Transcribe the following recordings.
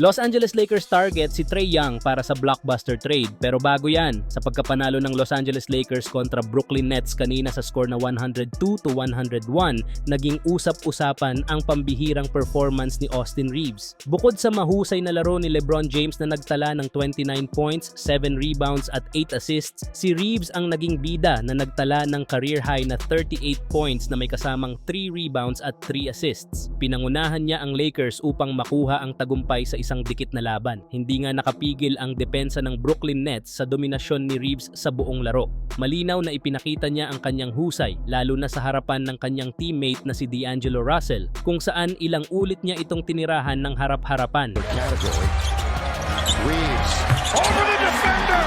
Los Angeles Lakers target si Trey Young para sa blockbuster trade pero bago yan, sa pagkapanalo ng Los Angeles Lakers kontra Brooklyn Nets kanina sa score na 102 to 101, naging usap-usapan ang pambihirang performance ni Austin Reeves. Bukod sa mahusay na laro ni LeBron James na nagtala ng 29 points, 7 rebounds at 8 assists, si Reeves ang naging bida na nagtala ng career high na 38 points na may kasamang 3 rebounds at 3 assists. Pinangunahan niya ang Lakers upang makuha ang tagumpay sa isang dikit na laban. Hindi nga nakapigil ang depensa ng Brooklyn Nets sa dominasyon ni Reeves sa buong laro. Malinaw na ipinakita niya ang kanyang husay, lalo na sa harapan ng kanyang teammate na si D'Angelo Russell, kung saan ilang ulit niya itong tinirahan ng harap-harapan. Reeves over the defender.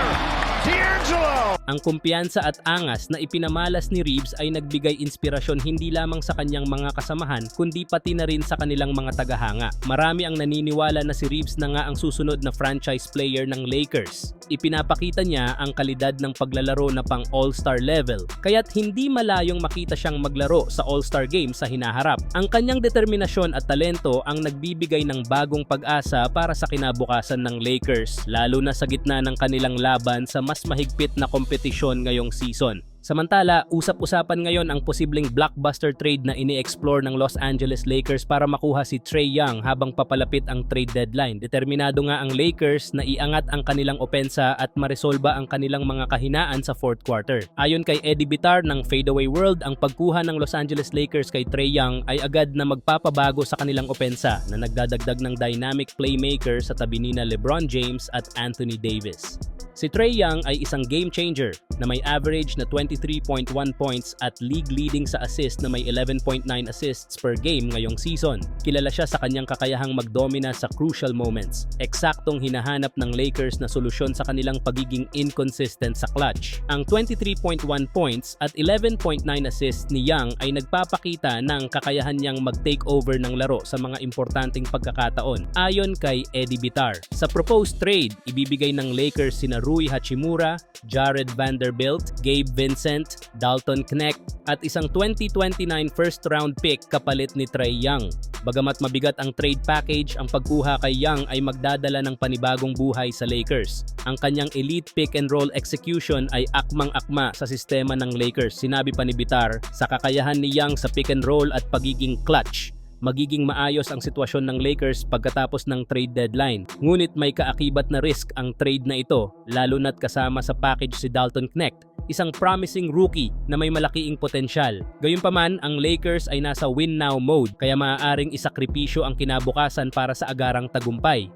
D'Angelo. Ang kumpiyansa at angas na ipinamalas ni Reeves ay nagbigay inspirasyon hindi lamang sa kanyang mga kasamahan kundi pati na rin sa kanilang mga tagahanga. Marami ang naniniwala na si Reeves na nga ang susunod na franchise player ng Lakers. Ipinapakita niya ang kalidad ng paglalaro na pang all-star level kaya't hindi malayong makita siyang maglaro sa all-star game sa hinaharap. Ang kanyang determinasyon at talento ang nagbibigay ng bagong pag-asa para sa kinabukasan ng Lakers lalo na sa gitna ng kanilang laban sa mas mahigpit na kompetisyon ngayong season. Samantala, usap-usapan ngayon ang posibleng blockbuster trade na ini-explore ng Los Angeles Lakers para makuha si Trey Young habang papalapit ang trade deadline. Determinado nga ang Lakers na iangat ang kanilang opensa at maresolba ang kanilang mga kahinaan sa fourth quarter. Ayon kay Eddie Bitar ng Fadeaway World, ang pagkuha ng Los Angeles Lakers kay Trey Young ay agad na magpapabago sa kanilang opensa na nagdadagdag ng dynamic playmaker sa tabi ni LeBron James at Anthony Davis. Si Trey Young ay isang game changer na may average na 23.1 points at league-leading sa assist na may 11.9 assists per game ngayong season. Kilala siya sa kanyang kakayahang magdomina sa crucial moments. Eksaktong hinahanap ng Lakers na solusyon sa kanilang pagiging inconsistent sa clutch. Ang 23.1 points at 11.9 assists ni Young ay nagpapakita ng kakayahan niyang mag-take over ng laro sa mga importanteng pagkakataon ayon kay Eddie Bitar. Sa proposed trade, ibibigay ng Lakers sina Rui Hachimura, Jared Vanderbilt, Gabe Vincent, Dalton Knecht at isang 2029 first round pick kapalit ni Trey Young. Bagamat mabigat ang trade package, ang pagkuha kay Young ay magdadala ng panibagong buhay sa Lakers. Ang kanyang elite pick and roll execution ay akmang-akma sa sistema ng Lakers. Sinabi pa ni Bitar, sa kakayahan ni Young sa pick and roll at pagiging clutch, magiging maayos ang sitwasyon ng Lakers pagkatapos ng trade deadline. Ngunit may kaakibat na risk ang trade na ito, lalo na't kasama sa package si Dalton Knecht, isang promising rookie na may malaking potensyal. Gayunpaman, ang Lakers ay nasa win now mode kaya maaaring isakripisyo ang kinabukasan para sa agarang tagumpay.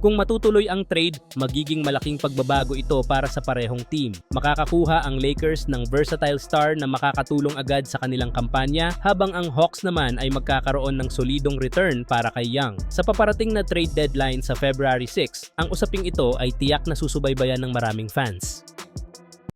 Kung matutuloy ang trade, magiging malaking pagbabago ito para sa parehong team. Makakakuha ang Lakers ng versatile star na makakatulong agad sa kanilang kampanya habang ang Hawks naman ay magkakaroon ng solidong return para kay Young. Sa paparating na trade deadline sa February 6, ang usaping ito ay tiyak na susubaybayan ng maraming fans.